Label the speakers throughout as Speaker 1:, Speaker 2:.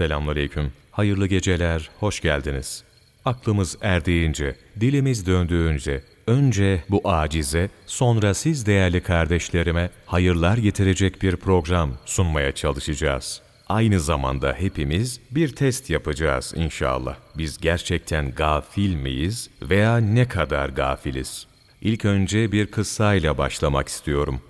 Speaker 1: Selamünaleyküm. Hayırlı geceler, hoş geldiniz. Aklımız erdiğince, dilimiz döndüğünce, önce bu acize, sonra siz değerli kardeşlerime hayırlar getirecek bir program sunmaya çalışacağız. Aynı zamanda hepimiz bir test yapacağız inşallah. Biz gerçekten gafil miyiz veya ne kadar gafiliz? İlk önce bir kıssayla başlamak istiyorum.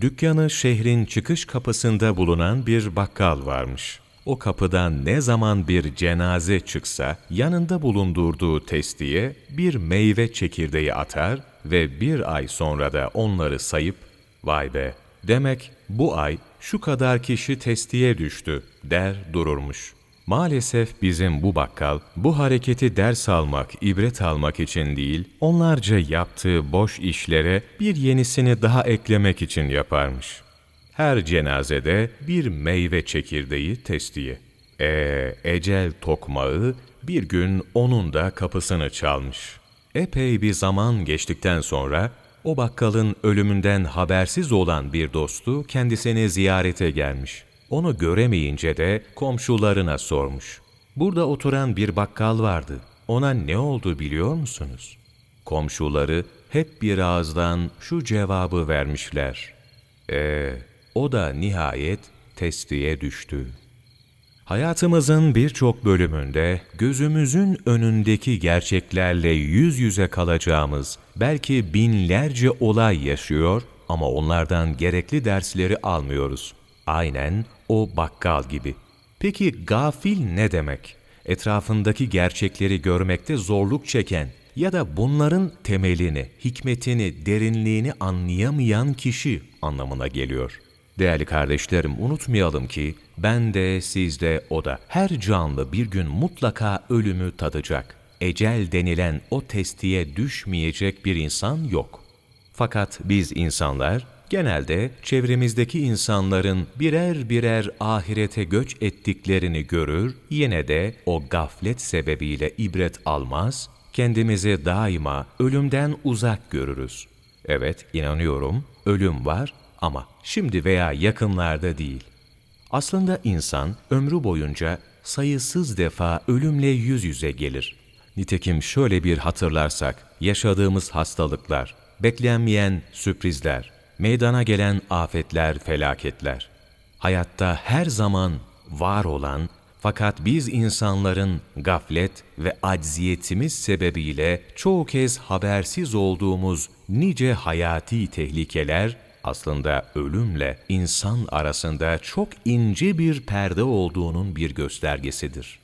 Speaker 1: Dükkanı şehrin çıkış kapısında bulunan bir bakkal varmış. O kapıdan ne zaman bir cenaze çıksa yanında bulundurduğu testiye bir meyve çekirdeği atar ve bir ay sonra da onları sayıp vay be demek bu ay şu kadar kişi testiye düştü der dururmuş. Maalesef bizim bu bakkal bu hareketi ders almak, ibret almak için değil, onlarca yaptığı boş işlere bir yenisini daha eklemek için yaparmış. Her cenazede bir meyve çekirdeği testiye. E ecel tokmağı bir gün onun da kapısını çalmış. Epey bir zaman geçtikten sonra o bakkalın ölümünden habersiz olan bir dostu kendisini ziyarete gelmiş. Onu göremeyince de komşularına sormuş. Burada oturan bir bakkal vardı. Ona ne oldu biliyor musunuz? Komşuları hep bir ağızdan şu cevabı vermişler. E o da nihayet testiye düştü. Hayatımızın birçok bölümünde gözümüzün önündeki gerçeklerle yüz yüze kalacağımız belki binlerce olay yaşıyor ama onlardan gerekli dersleri almıyoruz. Aynen o bakkal gibi. Peki gafil ne demek? Etrafındaki gerçekleri görmekte zorluk çeken ya da bunların temelini, hikmetini, derinliğini anlayamayan kişi anlamına geliyor. Değerli kardeşlerim unutmayalım ki ben de siz de o da her canlı bir gün mutlaka ölümü tadacak. Ecel denilen o testiye düşmeyecek bir insan yok. Fakat biz insanlar genelde çevremizdeki insanların birer birer ahirete göç ettiklerini görür, yine de o gaflet sebebiyle ibret almaz, kendimizi daima ölümden uzak görürüz. Evet, inanıyorum, ölüm var ama şimdi veya yakınlarda değil. Aslında insan ömrü boyunca sayısız defa ölümle yüz yüze gelir. Nitekim şöyle bir hatırlarsak, yaşadığımız hastalıklar, beklenmeyen sürprizler, meydana gelen afetler, felaketler. Hayatta her zaman var olan fakat biz insanların gaflet ve acziyetimiz sebebiyle çoğu kez habersiz olduğumuz nice hayati tehlikeler aslında ölümle insan arasında çok ince bir perde olduğunun bir göstergesidir.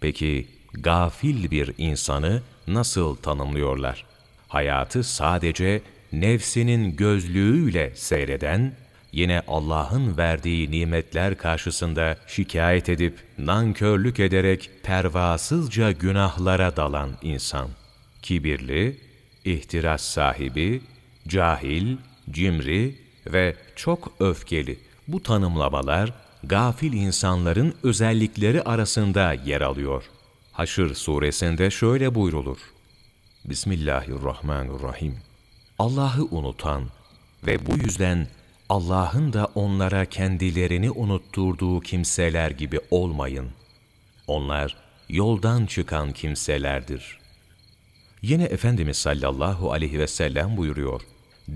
Speaker 1: Peki gafil bir insanı nasıl tanımlıyorlar? Hayatı sadece nefsinin gözlüğüyle seyreden, yine Allah'ın verdiği nimetler karşısında şikayet edip nankörlük ederek pervasızca günahlara dalan insan. Kibirli, ihtiras sahibi, cahil, cimri ve çok öfkeli. Bu tanımlamalar gafil insanların özellikleri arasında yer alıyor. Haşr suresinde şöyle buyrulur. Bismillahirrahmanirrahim. Allah'ı unutan ve bu yüzden Allah'ın da onlara kendilerini unutturduğu kimseler gibi olmayın. Onlar yoldan çıkan kimselerdir. Yine Efendimiz sallallahu aleyhi ve sellem buyuruyor.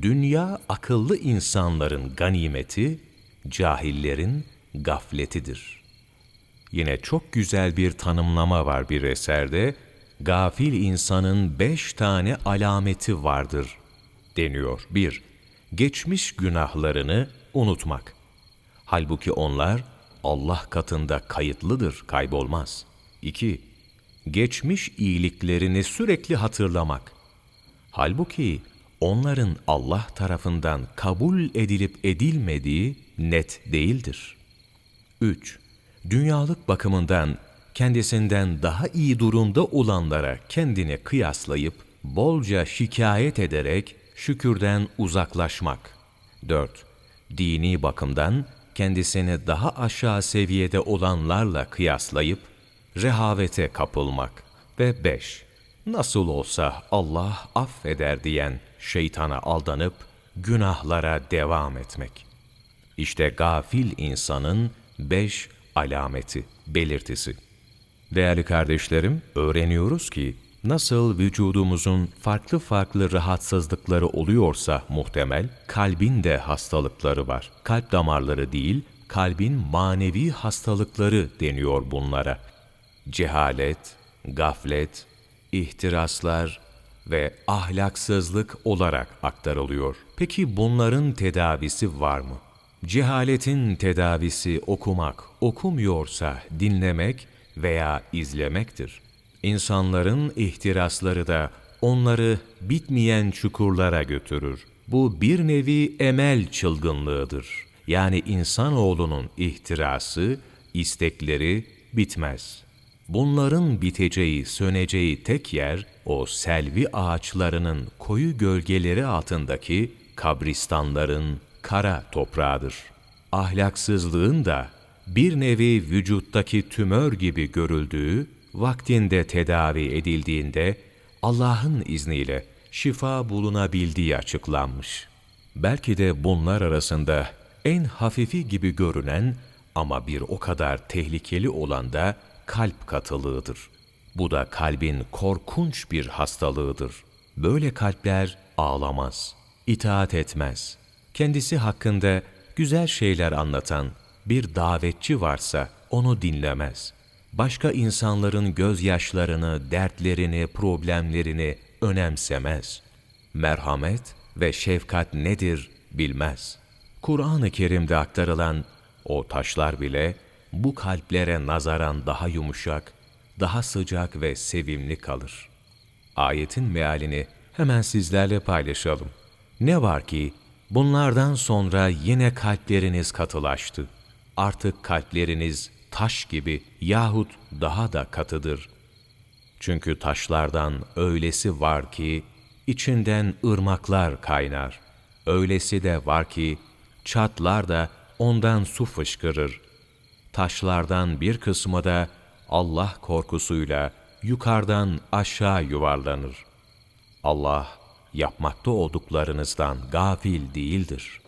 Speaker 1: Dünya akıllı insanların ganimeti, cahillerin gafletidir. Yine çok güzel bir tanımlama var bir eserde. Gafil insanın beş tane alameti vardır deniyor. 1. Geçmiş günahlarını unutmak. Halbuki onlar Allah katında kayıtlıdır, kaybolmaz. 2. Geçmiş iyiliklerini sürekli hatırlamak. Halbuki onların Allah tarafından kabul edilip edilmediği net değildir. 3. Dünyalık bakımından kendisinden daha iyi durumda olanlara kendini kıyaslayıp bolca şikayet ederek şükürden uzaklaşmak. 4. Dini bakımdan kendisini daha aşağı seviyede olanlarla kıyaslayıp rehavete kapılmak. Ve 5. Nasıl olsa Allah affeder diyen şeytana aldanıp günahlara devam etmek. İşte gafil insanın beş alameti, belirtisi. Değerli kardeşlerim, öğreniyoruz ki nasıl vücudumuzun farklı farklı rahatsızlıkları oluyorsa muhtemel, kalbin de hastalıkları var. Kalp damarları değil, kalbin manevi hastalıkları deniyor bunlara. Cehalet, gaflet, ihtiraslar ve ahlaksızlık olarak aktarılıyor. Peki bunların tedavisi var mı? Cehaletin tedavisi okumak, okumuyorsa dinlemek veya izlemektir. İnsanların ihtirasları da onları bitmeyen çukurlara götürür. Bu bir nevi emel çılgınlığıdır. Yani insanoğlunun ihtirası, istekleri bitmez. Bunların biteceği, söneceği tek yer o selvi ağaçlarının koyu gölgeleri altındaki kabristanların kara toprağıdır. Ahlaksızlığın da bir nevi vücuttaki tümör gibi görüldüğü, vaktinde tedavi edildiğinde Allah'ın izniyle şifa bulunabildiği açıklanmış. Belki de bunlar arasında en hafifi gibi görünen ama bir o kadar tehlikeli olan da kalp katılığıdır. Bu da kalbin korkunç bir hastalığıdır. Böyle kalpler ağlamaz, itaat etmez. Kendisi hakkında güzel şeyler anlatan bir davetçi varsa onu dinlemez. Başka insanların gözyaşlarını, dertlerini, problemlerini önemsemez. Merhamet ve şefkat nedir bilmez. Kur'an-ı Kerim'de aktarılan o taşlar bile bu kalplere nazaran daha yumuşak, daha sıcak ve sevimli kalır. Ayetin mealini hemen sizlerle paylaşalım. Ne var ki bunlardan sonra yine kalpleriniz katılaştı. Artık kalpleriniz taş gibi yahut daha da katıdır. Çünkü taşlardan öylesi var ki içinden ırmaklar kaynar. Öylesi de var ki çatlar da ondan su fışkırır. Taşlardan bir kısmı da Allah korkusuyla yukarıdan aşağı yuvarlanır. Allah yapmakta olduklarınızdan gafil değildir.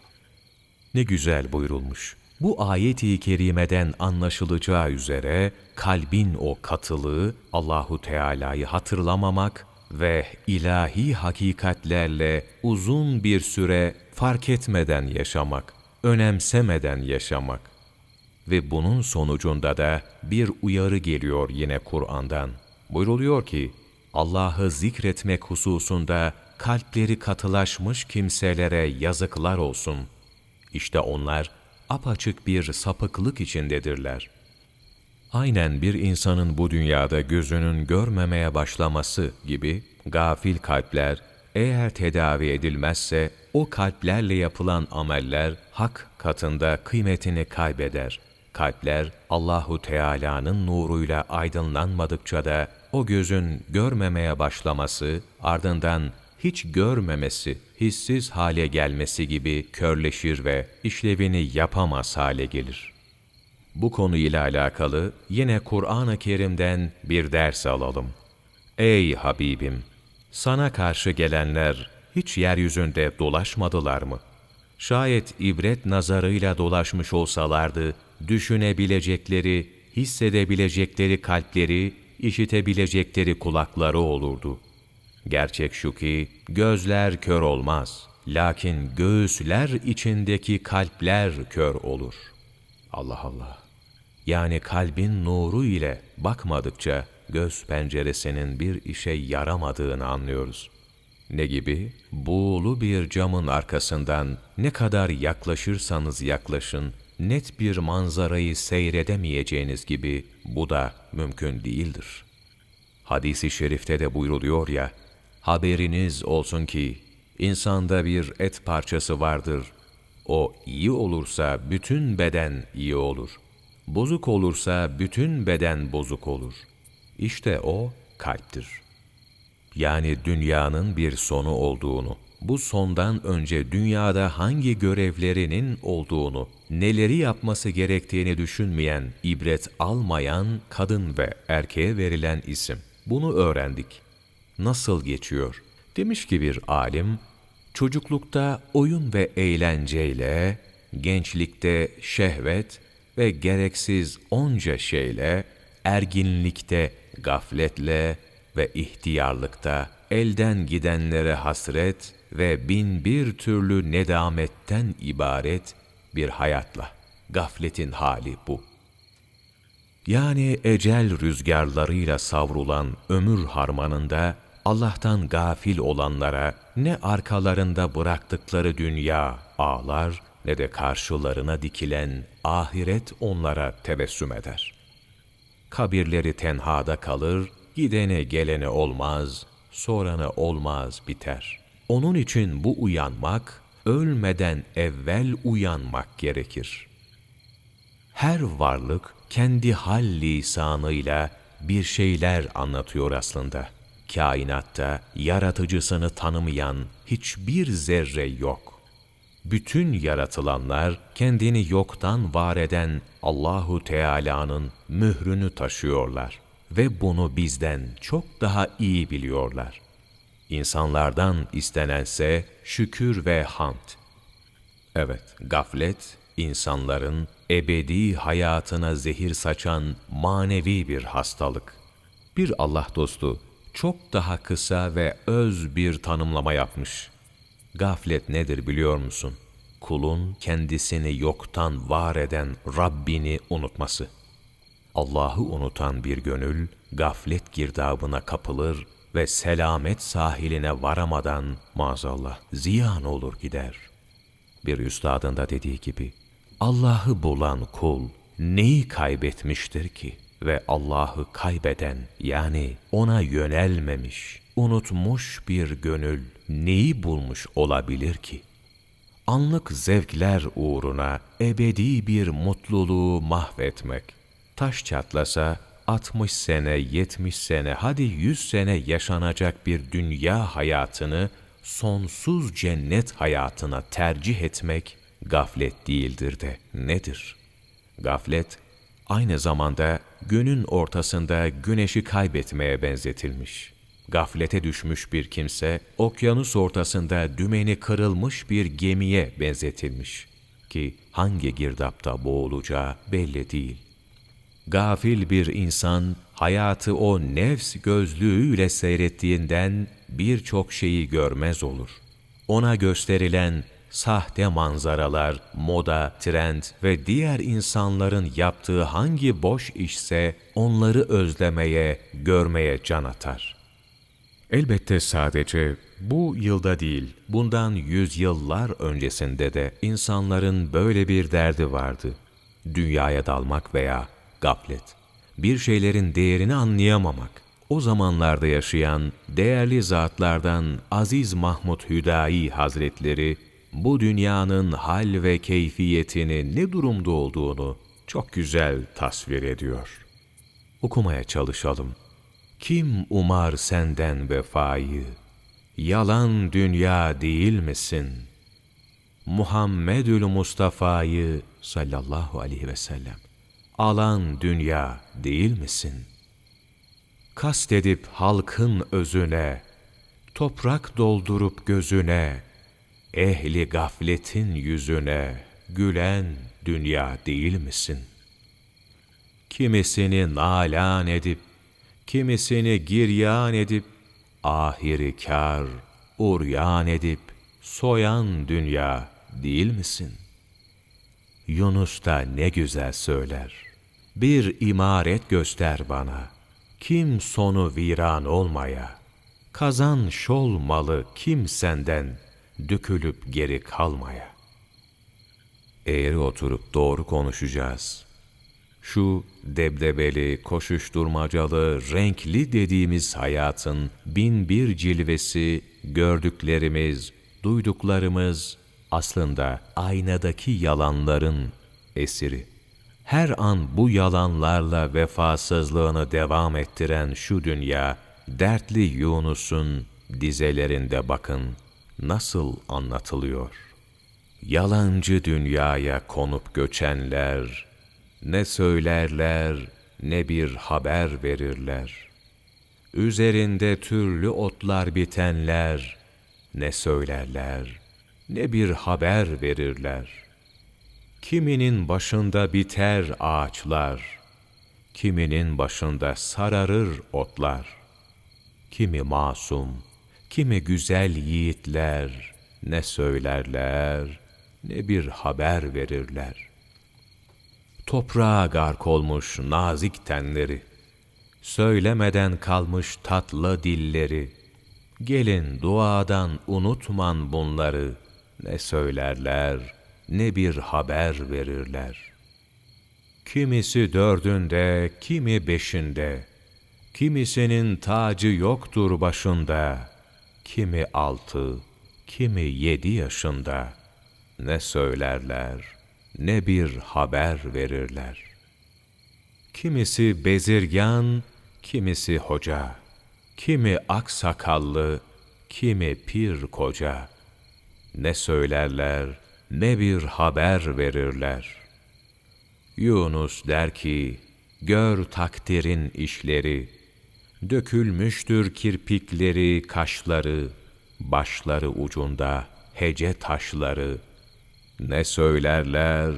Speaker 1: Ne güzel buyurulmuş. Bu ayet-i kerimeden anlaşılacağı üzere kalbin o katılığı Allahu Teala'yı hatırlamamak ve ilahi hakikatlerle uzun bir süre fark etmeden yaşamak, önemsemeden yaşamak. Ve bunun sonucunda da bir uyarı geliyor yine Kur'an'dan. Buyruluyor ki, Allah'ı zikretmek hususunda kalpleri katılaşmış kimselere yazıklar olsun. İşte onlar apaçık bir sapıklık içindedirler. Aynen bir insanın bu dünyada gözünün görmemeye başlaması gibi gafil kalpler eğer tedavi edilmezse o kalplerle yapılan ameller hak katında kıymetini kaybeder. Kalpler Allahu Teala'nın nuruyla aydınlanmadıkça da o gözün görmemeye başlaması, ardından hiç görmemesi, hissiz hale gelmesi gibi körleşir ve işlevini yapamaz hale gelir. Bu konuyla alakalı yine Kur'an-ı Kerim'den bir ders alalım. Ey Habibim! Sana karşı gelenler hiç yeryüzünde dolaşmadılar mı? Şayet ibret nazarıyla dolaşmış olsalardı, düşünebilecekleri, hissedebilecekleri kalpleri, işitebilecekleri kulakları olurdu. Gerçek şu ki gözler kör olmaz. Lakin göğüsler içindeki kalpler kör olur. Allah Allah. Yani kalbin nuru ile bakmadıkça göz penceresinin bir işe yaramadığını anlıyoruz. Ne gibi? Buğulu bir camın arkasından ne kadar yaklaşırsanız yaklaşın, net bir manzarayı seyredemeyeceğiniz gibi bu da mümkün değildir. Hadis-i şerifte de buyruluyor ya, haberiniz olsun ki insanda bir et parçası vardır. O iyi olursa bütün beden iyi olur. Bozuk olursa bütün beden bozuk olur. İşte o kalptir. Yani dünyanın bir sonu olduğunu, bu sondan önce dünyada hangi görevlerinin olduğunu, neleri yapması gerektiğini düşünmeyen, ibret almayan kadın ve erkeğe verilen isim. Bunu öğrendik. Nasıl geçiyor? Demiş ki bir alim, çocuklukta oyun ve eğlenceyle, gençlikte şehvet ve gereksiz onca şeyle, erginlikte gafletle ve ihtiyarlıkta elden gidenlere hasret ve bin bir türlü nedametten ibaret bir hayatla. Gafletin hali bu. Yani ecel rüzgarlarıyla savrulan ömür harmanında Allah'tan gafil olanlara ne arkalarında bıraktıkları dünya ağlar ne de karşılarına dikilen ahiret onlara tebessüm eder. Kabirleri tenhada kalır, gidene gelene olmaz, sorana olmaz biter. Onun için bu uyanmak, ölmeden evvel uyanmak gerekir. Her varlık kendi hal lisanıyla bir şeyler anlatıyor aslında. Kainatta yaratıcısını tanımayan hiçbir zerre yok. Bütün yaratılanlar kendini yoktan var eden Allahu Teala'nın mührünü taşıyorlar ve bunu bizden çok daha iyi biliyorlar. İnsanlardan istenense şükür ve hamd. Evet, gaflet insanların ebedi hayatına zehir saçan manevi bir hastalık. Bir Allah dostu çok daha kısa ve öz bir tanımlama yapmış. Gaflet nedir biliyor musun? Kulun kendisini yoktan var eden Rabbini unutması. Allah'ı unutan bir gönül gaflet girdabına kapılır ve selamet sahiline varamadan maazallah ziyan olur gider. Bir üstadın da dediği gibi Allah'ı bulan kul neyi kaybetmiştir ki? Ve Allah'ı kaybeden yani ona yönelmemiş, unutmuş bir gönül neyi bulmuş olabilir ki? Anlık zevkler uğruna ebedi bir mutluluğu mahvetmek. Taş çatlasa 60 sene, 70 sene, hadi 100 sene yaşanacak bir dünya hayatını sonsuz cennet hayatına tercih etmek gaflet değildir de nedir? Gaflet, aynı zamanda günün ortasında güneşi kaybetmeye benzetilmiş. Gaflete düşmüş bir kimse, okyanus ortasında dümeni kırılmış bir gemiye benzetilmiş. Ki hangi girdapta boğulacağı belli değil. Gafil bir insan, hayatı o nefs gözlüğüyle seyrettiğinden birçok şeyi görmez olur. Ona gösterilen sahte manzaralar, moda, trend ve diğer insanların yaptığı hangi boş işse onları özlemeye, görmeye can atar. Elbette sadece bu yılda değil, bundan yüzyıllar öncesinde de insanların böyle bir derdi vardı. Dünyaya dalmak veya gaflet. Bir şeylerin değerini anlayamamak. O zamanlarda yaşayan değerli zatlardan Aziz Mahmud Hüdayi Hazretleri bu dünyanın hal ve keyfiyetini ne durumda olduğunu çok güzel tasvir ediyor. Okumaya çalışalım. Kim umar senden vefayı? Yalan dünya değil misin? Muhammedül Mustafa'yı sallallahu aleyhi ve sellem alan dünya değil misin? Kastedip halkın özüne, toprak doldurup gözüne, ehli gafletin yüzüne gülen dünya değil misin? Kimisini nalan edip, kimisini giryan edip, ahiri kar, uryan edip, soyan dünya değil misin? Yunus da ne güzel söyler. Bir imaret göster bana. Kim sonu viran olmaya, kazan şol malı kim senden dökülüp geri kalmaya. Eğri oturup doğru konuşacağız. Şu debdebeli, koşuşturmacalı, renkli dediğimiz hayatın bin bir cilvesi, gördüklerimiz, duyduklarımız aslında aynadaki yalanların esiri. Her an bu yalanlarla vefasızlığını devam ettiren şu dünya, dertli Yunus'un dizelerinde bakın, nasıl anlatılıyor? Yalancı dünyaya konup göçenler, ne söylerler ne bir haber verirler. Üzerinde türlü otlar bitenler, ne söylerler ne bir haber verirler. Kiminin başında biter ağaçlar, kiminin başında sararır otlar. Kimi masum, kimi güzel yiğitler ne söylerler, ne bir haber verirler. Toprağa gark olmuş nazik tenleri, söylemeden kalmış tatlı dilleri, gelin duadan unutman bunları, ne söylerler, ne bir haber verirler. Kimisi dördünde, kimi beşinde, kimisinin tacı yoktur başında, kimi altı, kimi yedi yaşında, ne söylerler, ne bir haber verirler. Kimisi bezirgan, kimisi hoca, kimi aksakallı, kimi pir koca. Ne söylerler, ne bir haber verirler. Yunus der ki, gör takdirin işleri, dökülmüştür kirpikleri, kaşları, başları ucunda hece taşları, ne söylerler,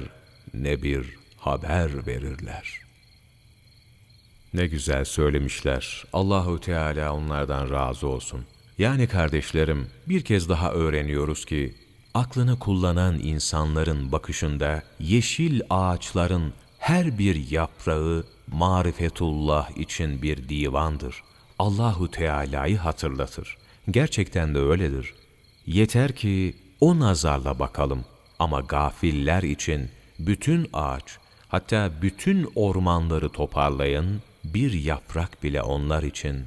Speaker 1: ne bir haber verirler. Ne güzel söylemişler. Allahu Teala onlardan razı olsun. Yani kardeşlerim, bir kez daha öğreniyoruz ki aklını kullanan insanların bakışında yeşil ağaçların her bir yaprağı marifetullah için bir divandır. Allahu Teala'yı hatırlatır. Gerçekten de öyledir. Yeter ki o nazarla bakalım. Ama gafiller için bütün ağaç, hatta bütün ormanları toparlayın, bir yaprak bile onlar için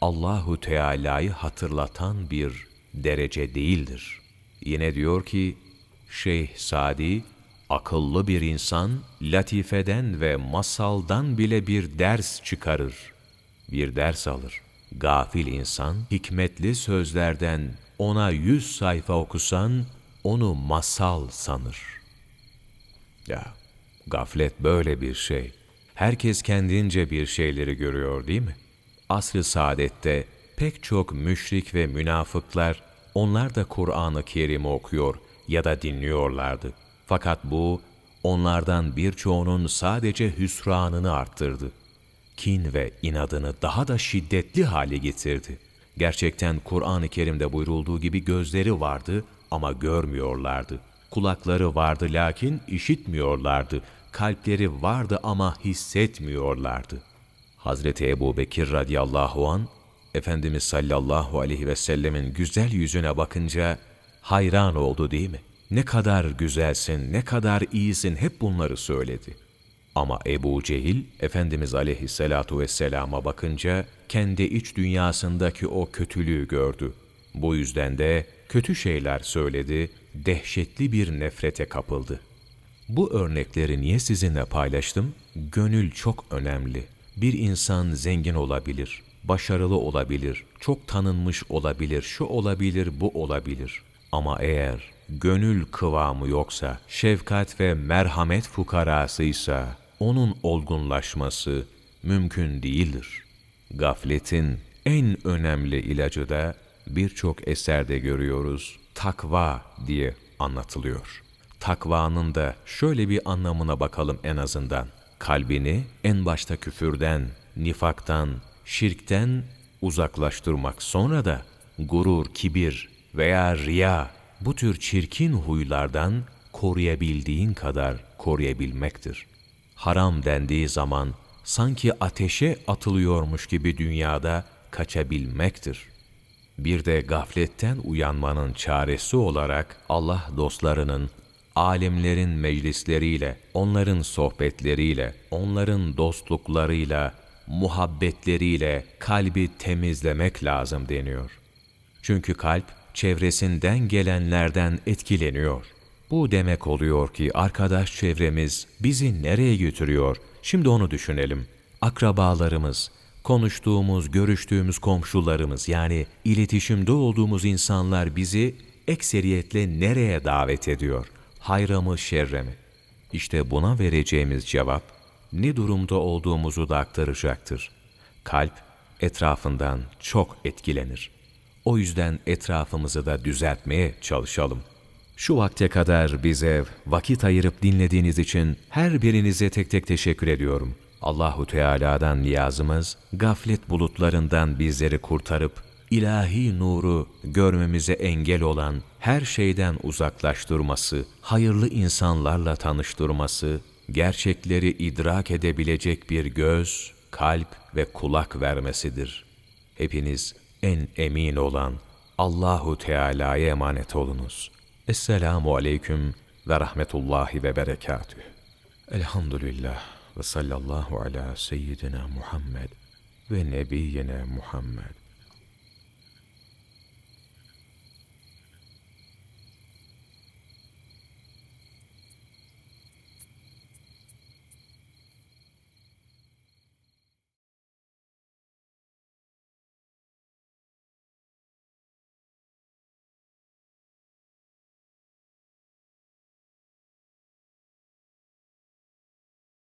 Speaker 1: Allahu Teala'yı hatırlatan bir derece değildir. Yine diyor ki Şeyh Sadi akıllı bir insan latifeden ve masaldan bile bir ders çıkarır. Bir ders alır. Gafil insan hikmetli sözlerden ona yüz sayfa okusan onu masal sanır. Ya gaflet böyle bir şey. Herkes kendince bir şeyleri görüyor değil mi? Asr-ı saadette pek çok müşrik ve münafıklar onlar da Kur'an-ı Kerim'i okuyor ya da dinliyorlardı. Fakat bu onlardan birçoğunun sadece hüsranını arttırdı. Kin ve inadını daha da şiddetli hale getirdi. Gerçekten Kur'an-ı Kerim'de buyurulduğu gibi gözleri vardı ama görmüyorlardı. Kulakları vardı lakin işitmiyorlardı. Kalpleri vardı ama hissetmiyorlardı. Hazreti Ebu Bekir radıyallahu an Efendimiz sallallahu aleyhi ve sellemin güzel yüzüne bakınca hayran oldu değil mi? Ne kadar güzelsin, ne kadar iyisin hep bunları söyledi. Ama Ebu Cehil, Efendimiz aleyhissalatu vesselama bakınca kendi iç dünyasındaki o kötülüğü gördü. Bu yüzden de kötü şeyler söyledi, dehşetli bir nefrete kapıldı. Bu örnekleri niye sizinle paylaştım? Gönül çok önemli. Bir insan zengin olabilir, başarılı olabilir, çok tanınmış olabilir, şu olabilir, bu olabilir. Ama eğer gönül kıvamı yoksa, şefkat ve merhamet fukarasıysa, onun olgunlaşması mümkün değildir. Gafletin en önemli ilacı da birçok eserde görüyoruz, takva diye anlatılıyor. Takvanın da şöyle bir anlamına bakalım en azından. Kalbini en başta küfürden, nifaktan, şirkten uzaklaştırmak sonra da gurur, kibir veya riya bu tür çirkin huylardan koruyabildiğin kadar koruyabilmektir. Haram dendiği zaman sanki ateşe atılıyormuş gibi dünyada kaçabilmektir.'' Bir de gafletten uyanmanın çaresi olarak Allah dostlarının, alimlerin meclisleriyle, onların sohbetleriyle, onların dostluklarıyla, muhabbetleriyle kalbi temizlemek lazım deniyor. Çünkü kalp çevresinden gelenlerden etkileniyor. Bu demek oluyor ki arkadaş çevremiz bizi nereye götürüyor? Şimdi onu düşünelim. Akrabalarımız, konuştuğumuz, görüştüğümüz komşularımız yani iletişimde olduğumuz insanlar bizi ekseriyetle nereye davet ediyor? Hayra mı, şerre mi? İşte buna vereceğimiz cevap ne durumda olduğumuzu da aktaracaktır. Kalp etrafından çok etkilenir. O yüzden etrafımızı da düzeltmeye çalışalım. Şu vakte kadar bize vakit ayırıp dinlediğiniz için her birinize tek tek teşekkür ediyorum. Allahu Teala'dan niyazımız gaflet bulutlarından bizleri kurtarıp ilahi nuru görmemize engel olan her şeyden uzaklaştırması, hayırlı insanlarla tanıştırması, gerçekleri idrak edebilecek bir göz, kalp ve kulak vermesidir. Hepiniz en emin olan Allahu Teala'ya emanet olunuz. Esselamu aleyküm ve rahmetullahi ve berekatüh. Elhamdülillah ve sallallahu ala seyyidina Muhammed ve nebiyyina Muhammed.